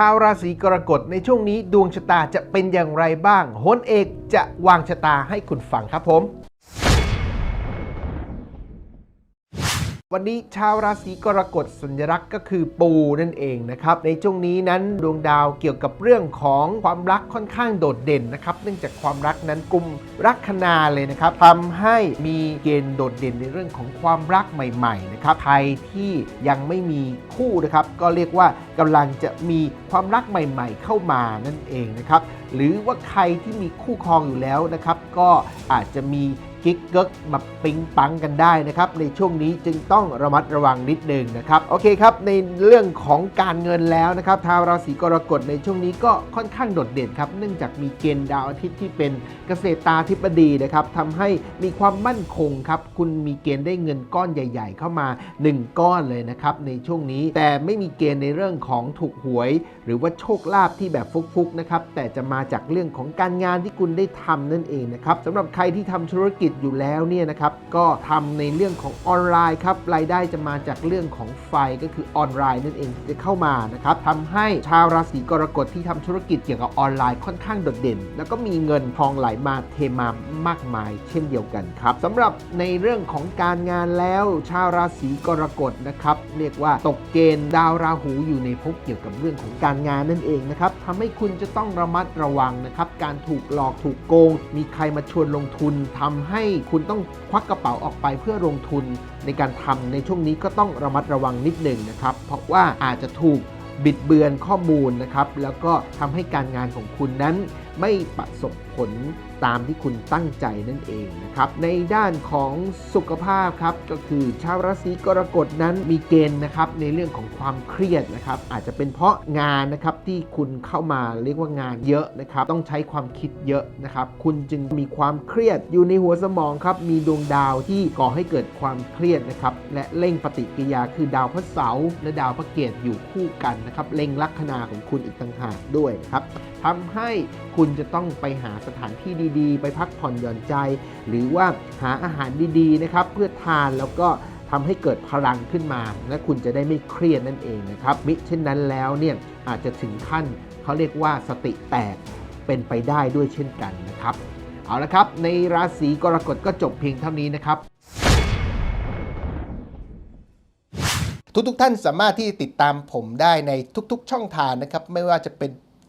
ชาวราศีกรกฎในช่วงนี้ดวงชะตาจะเป็นอย่างไรบ้างโหนเอกจะวางชะตาให้คุณฟังครับผม วันนี้ชาวราศีกรกฎสัญลักษณ์ก็คือปูนั่นเองนะครับในช่วงนี้นั้นดวงดาวเกี่ยวกับเรื่องของความรักค่อนข้างโดดเด่นนะครับเนื่องจากความรักนั้นกลุ่มลัคนาเลยนะครับทำให้มีเกณฑ์โดดเด่นในเรื่องของความรักใหม่ๆนะครับใครที่ยังไม่มีคู่นะครับก็เรียกว่ากำลังจะมีความรักใหม่ ๆ เข้ามานั่นเองนะครับหรือว่าใครที่มีคู่ครองอยู่แล้วนะครับก็อาจจะมี กิ๊กเกิกมาปิงปังกันได้นะครับ ในช่วงนี้จึงต้องระมัดระวังนิดนึงนะครับ โอเคครับ ในเรื่องของการเงินแล้วนะครับชาวราศีกรกฎในช่วงนี้ก็ค่อนข้างโดดเด่นครับ เนื่องจากมีเกณฑ์ดาวอาทิตย์ที่เป็นเกษตราธิบดีนะครับทำให้มีความมั่นคงครับ คุณมีเกณฑ์ได้เงินก้อนใหญ่ ๆ เข้ามา 1 ก้อนเลยนะครับในช่วงนี้แต่ไม่มีเกณฑ์ในเรื่องของถูกหวย หรือว่าโชคลาภที่แบบฟุกๆนะครับแต่จะมาจากเรื่องของการงานที่คุณได้ทำนั่นเองนะครับสำหรับใครที่ทำธุรกิจอยู่แล้วเนี่ยนะครับก็ทำในเรื่องของออนไลน์ครับรายได้จะมาจากเรื่องของไฟก็คือออนไลน์นั่นเองที่จะเข้ามานะครับทำให้ชาวราศีกรกฎที่ทำธุรกิจเกี่ยวกับออนไลน์ค่อนข้างโดดเด่น แล้วก็มีเงินทองไหลมาเทมามากมาย เช่นเดียวกันครับสำหรับในเรื่องของการงานแล้วชาวราศีกรกฎนะครับเรียกว่าตกเกณฑ์ดาวราหูอยู่ในภพเกี่ยวกับเรื่องของการงานนั่นเองนะครับทำให้คุณจะต้องระมัดระวังนะครับการถูกหลอกถูกโกง มีใครมาชวนลงทุนทำให้คุณต้องควักกระเป๋าออกไปเพื่อลงทุนในการทำในช่วงนี้ก็ต้องระมัดระวังนิดหนึ่งนะครับ เพราะว่าอาจจะถูกบิดเบือนข้อมูลนะครับ แล้วก็ทำให้การงานของคุณนั้น ไม่ประสบผลตามที่คุณตั้งใจนั่นเองนะครับ ในด้านของสุขภาพครับก็คือชาวราศีกรกฎนั้นมีเกณฑ์นะครับในเรื่องของความเครียดนะครับอาจจะเป็นเพราะงานนะครับที่คุณเข้ามาเรียกว่างานเยอะนะครับต้องใช้ความคิดเยอะนะครับคุณจึงมีความเครียดอยู่ในหัวสมองครับมีดวงดาวที่ก่อให้เกิดความเครียดนะครับและเร่งปฏิกิริยาคือดาวพระเสาร์และดาวพระเกตอยู่คู่กันนะครับเล็งลัคนาของคุณอีกต่างหากด้วยครับทำให้คุณจะต้องไปหาสถานที่ดีๆ ไปพักผ่อนหย่อนใจ หรือว่าหาอาหารดีๆนะครับเพื่อทานแล้วก็ทำให้เกิดพลังขึ้นมา และคุณจะได้ไม่เครียดนั่นเองนะครับมิเช่นนั้นแล้วเนี่ยอาจจะถึงขั้นเขาเรียกว่าสติแตกเป็นไปได้ด้วยเช่นกันนะครับ เอาละครับในราศีกรกฎก็จบเพียงเท่านี้นะครับทุกๆทท่านสามารถที่ติดตามผมได้ในทุกๆ ช่องทางนะครับ ไม่ว่าจะเป็น